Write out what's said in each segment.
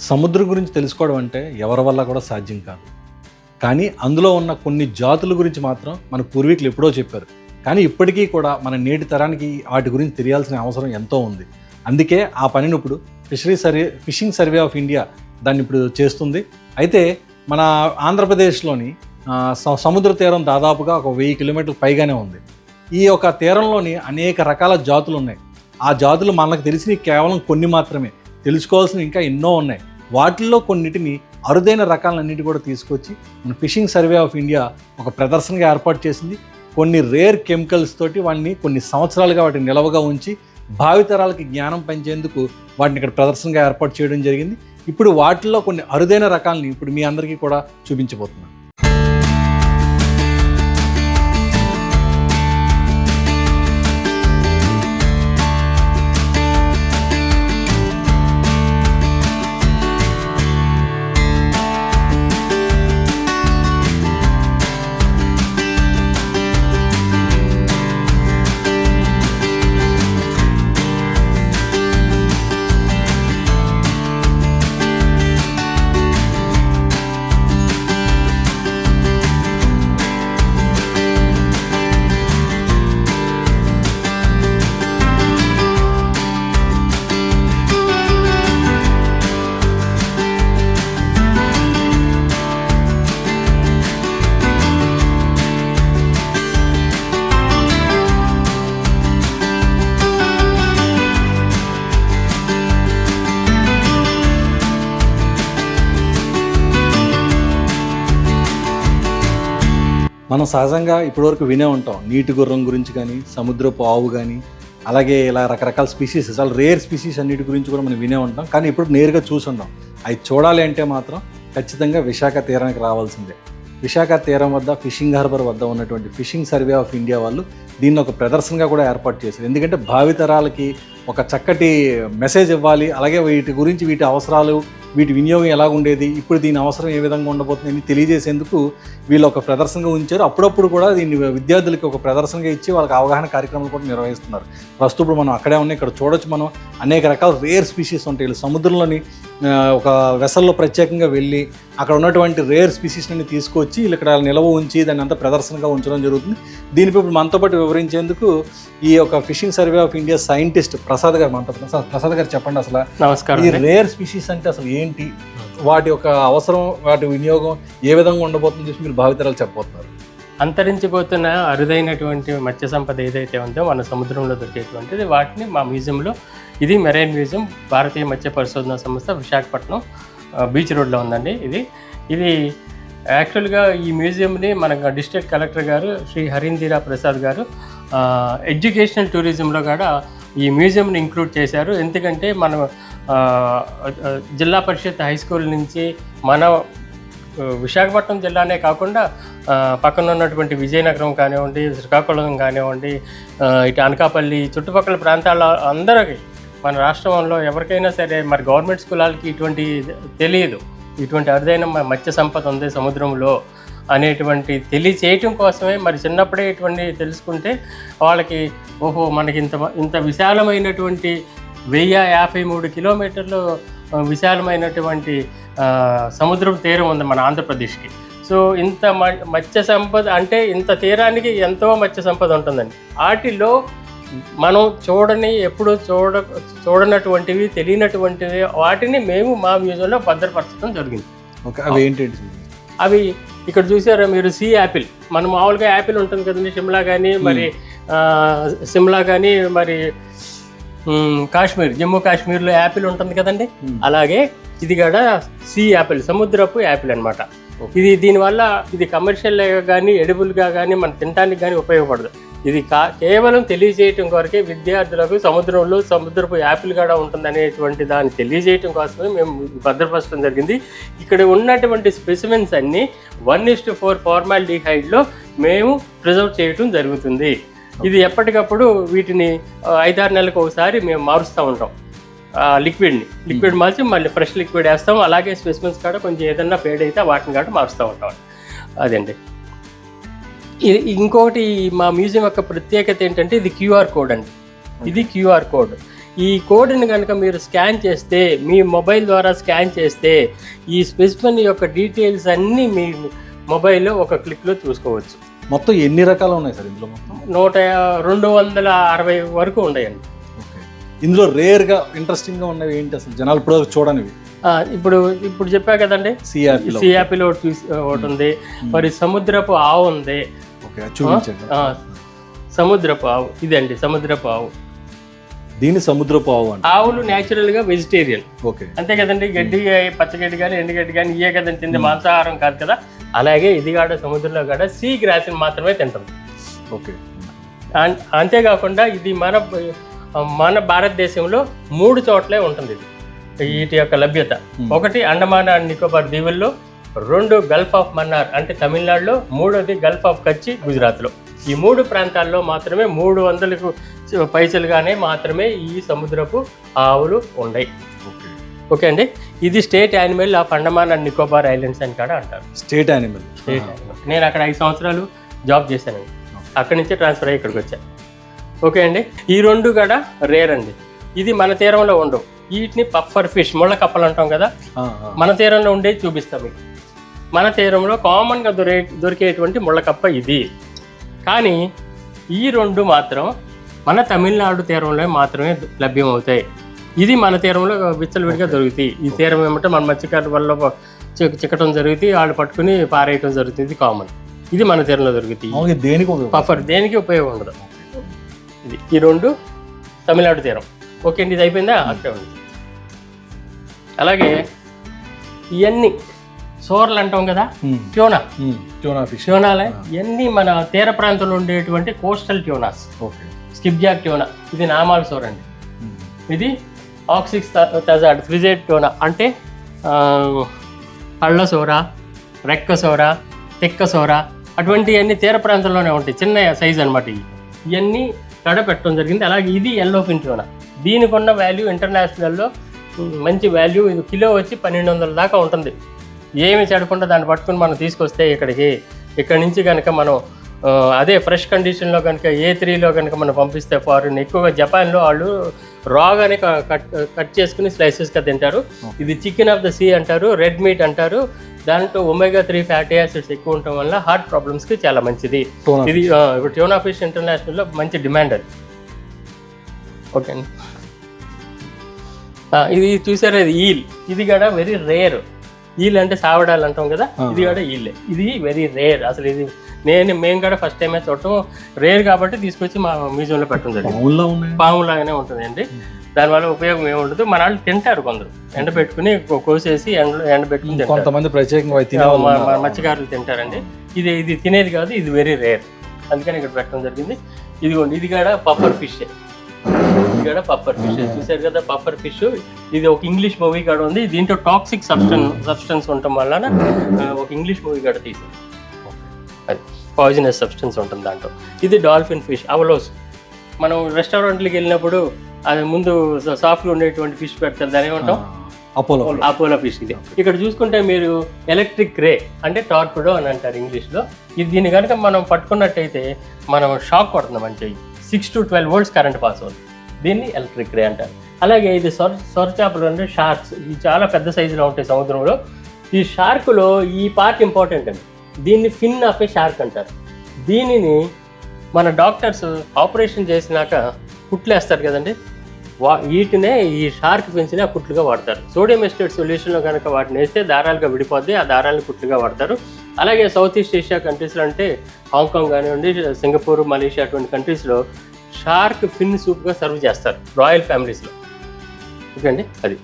సముద్రం గురించి తెలుసుకోవడం అంటే ఎవరి వల్ల కూడా సాధ్యం కాదు. కానీ అందులో ఉన్న కొన్ని జాతుల గురించి మాత్రం మన పూర్వీకులు ఎప్పుడో చెప్పారు. కానీ ఇప్పటికీ కూడా మన నేటి తరానికి వాటి గురించి తెలియాల్సిన అవసరం ఎంతో ఉంది. అందుకే ఆ పనిని ఇప్పుడు fishery survey fishing survey of India దాన్ని ఇప్పుడు చేస్తుంది. అయితే మన ఆంధ్రప్రదేశ్లోని స- సముద్ర తీరం దాదాపుగా ఒక వెయ్యి కిలోమీటర్ పైగానే ఉంది. ఈ యొక్క తీరంలోని అనేక రకాల జాతులు ఉన్నాయి. ఆ జాతులు మనకు తెలిసినవి కేవలం కొన్ని మాత్రమే. తెలుసుకోవాల్సిన ఇంకా ఎన్నో ఉన్నాయి. వాటిల్లో కొన్నిటిని అరుదైన రకాలన్నిటి కూడా తీసుకొచ్చి మన ఫిషింగ్ సర్వే ఆఫ్ ఇండియా ఒక ప్రదర్శనగా ఏర్పాటు చేసింది. కొన్ని రేర్ కెమికల్స్ తోటి వాటిని కొన్ని సంవత్సరాలుగా వాటిని నిలవగా ఉంచి భావితరాలకి జ్ఞానం పెంచేందుకు వాటిని ఇక్కడ ప్రదర్శనగా ఏర్పాటు చేయడం జరిగింది. ఇప్పుడు వాటిల్లో కొన్ని అరుదైన రకాలని ఇప్పుడు మీ అందరికీ కూడా చూపించబోతున్నాను. మనం సహజంగా ఇప్పటివరకు వినే ఉంటాం. నీటి గుర్రం గురించి కానీ సముద్రపు ఆవు కానీ అలాగే ఇలా రకరకాల స్పీసీస్ చాలా రేర్ స్పీసీస్ అన్నిటి గురించి కూడా మనం వినే ఉంటాం. కానీ ఇప్పుడు నేరుగా చూసుంటాం. అవి చూడాలి అంటే మాత్రం ఖచ్చితంగా విశాఖ తీరానికి రావాల్సిందే. విశాఖ తీరం వద్ద ఫిషింగ్ హార్బర్ వద్ద ఉన్నటువంటి ఫిషింగ్ సర్వే ఆఫ్ ఇండియా వాళ్ళు దీన్ని ఒక ప్రదర్శనగా కూడా ఏర్పాటు చేశారు. ఎందుకంటే భావితరాలకి ఒక చక్కటి మెసేజ్ ఇవ్వాలి. అలాగే వీటి గురించి వీటి అవసరాలు వీటి వినియోగం ఎలా ఉండేది ఇప్పుడు దీని అవసరం ఏ విధంగా ఉండబోతుంది అని తెలియజేసేందుకు వీళ్ళు ఒక ప్రదర్శనగా ఉంచారు. అప్పుడప్పుడు కూడా దీన్ని విద్యార్థులకి ఒక ప్రదర్శనగా ఇచ్చి వాళ్ళకి అవగాహన కార్యక్రమాలు కూడా నిర్వహిస్తున్నారు. ప్రస్తుతం ఇప్పుడు మనం అక్కడే ఉన్నాయి ఇక్కడ చూడొచ్చు మనం. అనేక రకాల రేర్ స్పీసీస్ ఉంటాయి. వీళ్ళు సముద్రంలోని ఒక వెసల్లో ప్రత్యేకంగా వెళ్ళి అక్కడ ఉన్నటువంటి రేర్ స్పీసీస్ని తీసుకొచ్చి వీళ్ళు ఇక్కడ నిల్వ ఉంచి దాన్ని అంతా ప్రదర్శనగా ఉంచడం జరుగుతుంది. దీనిపై ఇప్పుడు మనతో పాటు వివరించేందుకు ఈ యొక్క fishing survey of India scientist Prasad గారు మనతో ప్రసాద్ ప్రసాద్ గారు చెప్పండి అసలు. నమస్కారం ఈ. రేర్ స్పీసీస్ అంటే అసలు ఏంటి? వాటి యొక్క అవసరం వాటి వినియోగం ఏ విధంగా ఉండబోతుంది చెప్పి మీరు భావితరాలు చెప్పబోతున్నారు. అంతరించిపోతున్న అరుదైనటువంటి మత్స్య సంపద ఏదైతే ఉందో మన సముద్రంలో దొరికేటువంటిది వాటిని మా మ్యూజియంలో ఇది మెరైన్ మ్యూజియం భారతీయ మత్స్య పరిశోధన సంస్థ విశాఖపట్నం బీచ్ రోడ్లో ఉందండి ఇది. ఇది యాక్చువల్గా ఈ మ్యూజియంని మన డిస్ట్రిక్ట్ కలెక్టర్ గారు శ్రీ హరీందీరా ప్రసాద్ గారు ఎడ్యుకేషనల్ టూరిజంలో కూడా ఈ మ్యూజియంని ఇంక్లూడ్ చేశారు. ఎందుకంటే మనం జిల్లా పరిషత్ హై స్కూల్ నుంచి మన విశాఖపట్నం జిల్లానే కాకుండా పక్కన ఉన్నటువంటి విజయనగరం కానివ్వండి శ్రీకాకుళం కానివ్వండి ఇటు అనకాపల్లి చుట్టుపక్కల ప్రాంతాల అందరికీ మన రాష్ట్రంలో ఎవరికైనా సరే మరి గవర్నమెంట్ స్కూళ్ళకి ఇటువంటి తెలియదు. ఇటువంటి అరుదైన మత్స్య సంపద ఉంది సముద్రంలో అనేటువంటి తెలియచేయటం కోసమే మరి చిన్నప్పుడే ఇటువంటి తెలుసుకుంటే వాళ్ళకి ఓహో మనకి ఇంత ఇంత విశాలమైనటువంటి వెయ్యి యాభై మూడు కిలోమీటర్లు విశాలమైనటువంటి ఆ, సముద్రపు తీరం ఉంది మన ఆంధ్రప్రదేశ్కి. సో ఇంత మత్స్య సంపద అంటే ఇంత తీరానికి ఎంతో మత్స్య సంపద ఉంటుందండి. వాటిలో మనం చూడని ఎప్పుడు చూడ చూడనటువంటివి తెలియనటువంటివి వాటిని మేము మా మ్యూజియంలో భద్రపరచడం జరిగింది. ఓకే అవి ఏంటంటే అవి ఇక్కడ చూసారా మీరు? Sea apple. మన మామూలుగా యాపిల్ ఉంటుంది కదండి షిమ్లా కానీ మరి సిమ్లా కానీ మరి కాశ్మీర్ జమ్మూ కాశ్మీర్లో యాపిల్ ఉంటుంది కదండి. అలాగే ఇది కూడా సీ యాపిల్ సముద్రపు యాపిల్ అన్నమాట. ఇది దీనివల్ల ఇది కమర్షియల్ కానీ ఎడిబుల్గా కానీ మన తినడానికి కానీ ఉపయోగపడదు. ఇది కా కేవలం తెలియజేయటం కొరకే విద్యార్థులకు సముద్రంలో సముద్రపు యాపిల్ కూడా ఉంటుంది అనేటువంటి దాన్ని తెలియజేయటం కోసమే మేము భద్రపరచడం జరిగింది. ఇక్కడ ఉన్నటువంటి స్పెసిమెన్స్ అన్నీ వన్ ఇస్ టు ఫోర్ ఫార్మాలిడిహైడ్లో మేము ప్రిజర్వ్ చేయటం జరుగుతుంది. ఇది ఎప్పటికప్పుడు వీటిని ఐదారు నెలలకు ఒకసారి మేము మారుస్తూ ఉంటాం. ఆ, లిక్విడ్ని. లిక్విడ్ మార్చి మళ్ళీ ఫ్రెష్ లిక్విడ్ వేస్తాం. అలాగే స్పెసిమెన్స్ కాడ కొంచెం ఏదన్నా పేడ్ అయితే వాటిని కాడ మారుస్తూ ఉంటాం. అదండి. ఇంకొకటి మా మ్యూజియం యొక్క ప్రత్యేకత ఏంటంటే ఇది క్యూఆర్ కోడ్ అండి. ఇది క్యూఆర్ కోడ్. ఈ కోడ్ని కనుక మీరు స్కాన్ చేస్తే మీ మొబైల్ ద్వారా స్కాన్ చేస్తే ఈ స్పెసిఫిన్ యొక్క డీటెయిల్స్ అన్నీ మీ మొబైల్లో ఒక క్లిక్లో చూసుకోవచ్చు. మొత్తం ఎన్ని రకాలు ఉన్నాయి సార్ ఇందులో మొత్తం? నూట రెండు వందల అరవై వరకు ఉన్నాయండి. ఓకే. ఇందులో రేర్గా ఇంట్రెస్టింగ్గా ఉన్నవి ఏంటి అసలు? జనాలు ఇప్పుడు చూడనివి? ఇప్పుడు ఇప్పుడు చెప్పా కదండి? సిఆర్పిలో సియాపిలో ఒకటి ఒకటి ఉంది. మరి సముద్రపు ఆవు ఉంది. ఓకే చూపించండి. సముద్రపు ఆవు. ఇదండి సముద్రపు ఆవు. దీన్ని సముద్రపు ఆవు అంట ఆవులు న్యాచురల్గా వెజిటేరియన్. ఓకే. అంతే కదండి గడ్డి పచ్చగడ్డి కానీ ఎండుగడ్డి కానీ ఇయే కదండి తింది మాంసాహారం కాదు కదా? అలాగే ఇది కాడ సముద్రంలో కాడ సీ గ్రాసిన్ మాత్రమే తింటుంది ఓకే. అంతేకాకుండా ఇది మన మన భారతదేశంలో మూడు చోట్లే ఉంటుంది ఇది. వీటి యొక్క లభ్యత. ఒకటి అండమాన్ అండ్ నికోబార్ దీవుల్లో రెండు గల్ఫ్ ఆఫ్ మన్నార్ అంటే తమిళనాడులో మూడోది గల్ఫ్ ఆఫ్ కచ్చి గుజరాత్లో. ఈ మూడు ప్రాంతాల్లో మాత్రమే మూడు వందలకు పైసలుగానే మాత్రమే ఈ సముద్రపు ఆవులు ఉన్నాయి ఓకే అండి? ఇది state animal of Andaman and Nicobar islands అని కూడా అంటారు. State animal. State animal. నేను అక్కడ ఐదు సంవత్సరాలు జాబ్ చేశానండి. అక్కడి నుంచే ట్రాన్స్ఫర్ అయ్యి ఇక్కడికి వచ్చాను ఓకే అండి ఈ రెండు కూడా రేర్ అండి. ఇది మన తీరంలో ఉండవు. వీటిని పఫర్ ఫిష్ ముళ్ళ కప్పలు అంటాం కదా. మన తీరంలో ఉండేది చూపిస్తాం మీకు. మన తీరంలో కామన్గా దొరే దొరికేటువంటి ముళ్ళకప్ప ఇది. కానీ ఈ రెండు మాత్రం మన తమిళనాడు తీరంలో మాత్రమే లభ్యమవుతాయి. ఇది మన తీరంలో విచ్చలవిడిగా దొరుకుతాయి ఈ తీరం ఏమంటే మన మత్స్యకారుల వల్ల చిక్- చిక్కటం జరుగుతాయి. వాళ్ళు పట్టుకుని పారేయటం జరుగుతుంది ఇది కామన్. ఇది మన తీరంలో దొరుకుతాయి దేనికి పఫర్ దేనికి ఉపయోగం ఉండదు. ఇది. ఈ రెండు తమిళనాడు తీరం. ఓకే అండి ఇది అయిపోయిందా? అక్కడే ఉంది అలాగే ఇవన్నీ సోర్లు అంటాం కదా? ట్యూనా? Tuna fish. ట్యూనాలే? ఇవన్నీ మన తీర ప్రాంతంలో ఉండేటువంటి coastal tunas. Okay. Skipjack tuna. ఇది నామాల్ సోర్ అండి ఇది ఆక్సిక్స్ తజాడ్ ఫ్రిజెడ్ టోనా. అంటే పళ్ళ సోర రెక్క సోర తెక్క సోర అటువంటివన్నీ తీర ప్రాంతంలోనే ఉంటాయి. చిన్న సైజ్ అనమాట ఇవి. ఇవన్నీ కడ పెట్టడం జరిగింది. అలాగే ఇది ఎల్లో టోనా. ట్యూనా దీనికి ఉన్న వాల్యూ ఇంటర్నేషనల్లో మంచి వాల్యూ ఇది. కిలో వచ్చి పన్నెండు వందల దాకా ఉంటుంది. ఏమి చెడకుండా దాన్ని పట్టుకుని మనం తీసుకొస్తే ఇక్కడికి ఇక్కడ నుంచి కనుక మనం అదే ఫ్రెష్ కండిషన్లో కనుక ఏ త్రీలో కనుక మనం పంపిస్తే ఫారిన్ ఎక్కువగా జపాన్లో వాళ్ళు రాగానే కట్ కట్ చేసుకుని స్లైసెస్గా తింటారు. ఇది చికెన్ ఆఫ్ ద సీ అంటారు రెడ్ మీట్ అంటారు. దాంట్లో ఒమేగా త్రీ ఫ్యాటీ యాసిడ్స్ ఎక్కువ ఉండటం వల్ల హార్ట్ ప్రాబ్లమ్స్కి చాలా మంచిది. ఇది ఇప్పుడు ట్యూనా ఫిష్ ఇంటర్నేషనల్లో మంచి డిమాండ్ అది. ఓకే అండి ఇది చూసారా ఇది ఈల్ ఇది కూడా వెరీ రేర్ ఈల్ అంటే సావడాలు అంటాం కదా ఇది కూడా ఈలే ఇది వెరీ రేర్ అసలు ఇది నేను మేము కూడా ఫస్ట్ టైమే చూడటం రేర్ కాబట్టి తీసుకొచ్చి మా మ్యూజియంలో పెట్టడం జరిగింది. ఉంటుంది అండి దానివల్ల ఉపయోగం ఏమి ఉండదు. మన వాళ్ళు తింటారు కొందరు. ఎండ పెట్టుకుని కోసేసి ఎండ ఎండ పెట్టుకుని కొంతమంది ప్రత్యేకంగా మత్స్యకారులు తింటారండి. ఇది ఇది తినేది కాదు ఇది వెరీ రేర్ అందుకని ఇక్కడ పెట్టడం జరిగింది. ఇదిగోండి ఇది కూడా పప్పర్ ఫిష్ ఇది కూడా పప్పర్ ఫిష్ చూసారు కదా పప్పర్ ఫిష్ ఇది ఒక ఇంగ్లీష్ మూవీ కూడా ఉంది. దీంట్లో టాక్సిక్ సబ్స్టెన్ సబ్స్టెన్స్ ఉండటం వలన ఆ, ఒక ఇంగ్లీష్ మూవీ కూడా తీసారు పాయిజనస్ సబ్స్టెన్స్ ఉంటుంది దాంట్లో. ఇది డాల్ఫిన్ ఫిష్. అవలోస్. మనం రెస్టారెంట్కి వెళ్ళినప్పుడు అది ముందు సాఫ్ట్గా ఉండేటువంటి ఫిష్ పెడతారు. దాని ఏమంటాం? అపోలో. అపోలో. ఫిష్ ఇది. ఇక్కడ చూసుకుంటే మీరు ఎలక్ట్రిక్ రే అంటే టార్పిడో అని అంటారు ఇంగ్లీష్లో. ఇది దీన్ని కనుక మనం పట్టుకున్నట్టయితే మనం షాక్ కొడుతుంది మంచి six to twelve volts current pass అవుతుంది. దీన్ని ఎలక్ట్రిక్ రే అంటారు. అలాగే ఇది సొర సొర చేపలు అంటే షార్క్స్ ఇవి చాలా పెద్ద సైజులో ఉంటాయి సముద్రంలో. ఈ షార్క్లో ఈ పార్ట్ ఇంపార్టెంట్ అండి. దీన్ని ఫిన్ ఆఫ్ ఏ షార్క్ అంటారు. దీనిని మన డాక్టర్స్ ఆపరేషన్ చేసినాక కుట్లేస్తారు కదండి. వా వీటినే ఈ షార్క్ ఫిన్స్ని ఆ కుట్లుగా వాడతారు. సోడియం ఎస్టేట్ సొల్యూషన్లో కనుక వాటిని వేస్తే దారాలుగా విడిపోద్ది ఆ దారాలను కుట్లుగా వాడతారు. అలాగే సౌత్ ఈస్ట్ ఏషియా కంట్రీస్లో అంటే హాంకాంగ్ కానివ్వండి సింగపూర్ మలేషియా అటువంటి కంట్రీస్లో షార్క్ ఫిన్ సూప్గా సర్వ్ చేస్తారు రాయల్ ఫ్యామిలీస్లో. ఓకే అండి? అది.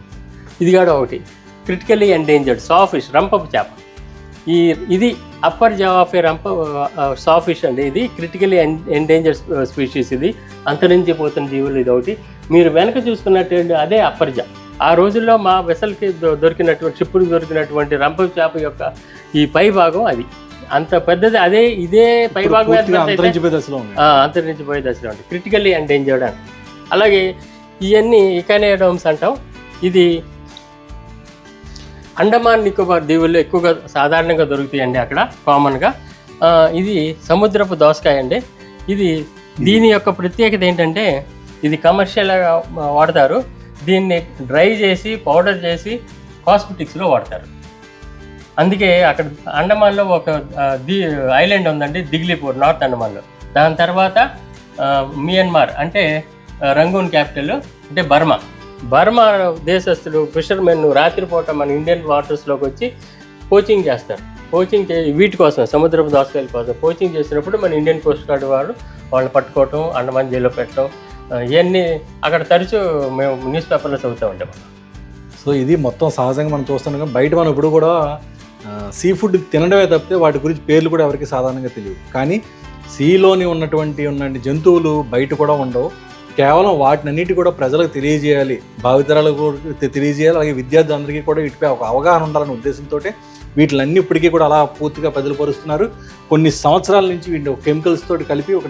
ఇది కూడా ఒకటి. క్రిటికల్లీ ఎండేంజర్డ్ సాఫిష్ రంపపు చేప. ఈ ఇది అప్పర్ జావాఫే రంప సాఫిష్ అండి ఇది. క్రిటికల్లీ ఎండేంజర్ స్పీషీస్ ఇది. అంతరించిపోతున్న జీవులు ఇది ఒకటి. మీరు వెనక చూసుకున్నట్టు అదే అప్పర్ జా. ఆ రోజుల్లో మా వెసల్కి దొరికినటువంటి షిప్పుకి దొరికినటువంటి రంపపు చేప యొక్క ఈ పై భాగం అది. అంత పెద్దది అదే ఇదే పై భాగం అంతరించిపోయే దశలో అంతరించిపోయే దశలో ఉంటుంది క్రిటికల్లీ ఎండేంజర్డ్ అని. అలాగే ఇవన్నీ ఇకానేడోమ్స్ అంటాం. ఇది అండమాన్ నికోబార్ దీవుల్లో ఎక్కువగా సాధారణంగా దొరుకుతాయండి అక్కడ కామన్గా. ఇది సముద్రపు దోసకాయ అండి. ఇది దీని యొక్క ప్రత్యేకత ఏంటంటే ఇది కమర్షియల్గా వాడతారు. దీన్ని డ్రై చేసి పౌడర్ చేసి కాస్మెటిక్స్లో వాడతారు. అందుకే అక్కడ అండమాన్లో ఒక ది ఐలాండ్ ఉందండి దిగ్లీపూర్ నార్త్ అండమాన్లో. దాని తర్వాత మియన్మార్ అంటే రంగూన్ క్యాపిటల్ అంటే బర్మా. బర్మా దేశస్తులు ఫిషర్మెన్ రాత్రిపూట మన ఇండియన్ వాటర్స్లోకి వచ్చి కోచింగ్ చేస్తారు. కోచింగ్ చే వీటి కోసం సముద్రపు దోసకాయల కోసం కోచింగ్ చేసినప్పుడు మన ఇండియన్ కోస్ట్ గార్డ్ వారు వాళ్ళని పట్టుకోవటం అండమాన్ జైల్లో పెట్టడం ఇవన్నీ అక్కడ తరచూ మేము న్యూస్ పేపర్లో చదువుతూ ఉంటాం. సో ఇది మొత్తం సహజంగా మనం చూస్తున్నాం బయట మనం ఇప్పుడు కూడా సీ ఫుడ్ తినడమే తప్పితే వాటి గురించి పేర్లు కూడా ఎవరికి సాధారణంగా తెలియదు కానీ సీలోని ఉన్నటువంటి ఉన్నటువంటి జంతువులు బయట కూడా ఉండవు. కేవలం వాటినన్నిటి కూడా ప్రజలకు తెలియజేయాలి భావితరాలకు కూడా తెలియజేయాలి అలాగే విద్యార్థులందరికీ కూడా వీటిపై ఒక అవగాహన ఉండాలనే ఉద్దేశంతో వీటిలన్నీ ఇప్పటికీ కూడా అలా పూర్తిగా పరుస్తున్నారు కొన్ని సంవత్సరాల నుంచి వీటిని కెమికల్స్ తోటి కలిపి ఒక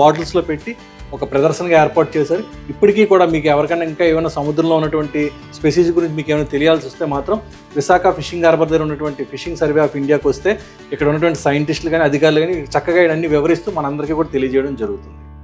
బాటిల్స్లో పెట్టి ఒక ప్రదర్శనగా ఏర్పాటు చేశారు. ఇప్పటికీ కూడా మీకు ఎవరికైనా ఇంకా ఏమైనా సముద్రంలో ఉన్నటువంటి స్పెసీస్ గురించి మీకు ఏమైనా తెలియాల్సి వస్తే మాత్రం విశాఖ ఫిషింగ్ హార్బర్ దగ్గర ఉన్నటువంటి ఫిషింగ్ సర్వే ఆఫ్ ఇండియాకి వస్తే ఇక్కడ ఉన్నటువంటి సైంటిస్టులు కానీ అధికారులు కానీ చక్కగా ఇవన్నీ వివరిస్తూ మనందరికీ కూడా తెలియజేయడం జరుగుతుంది.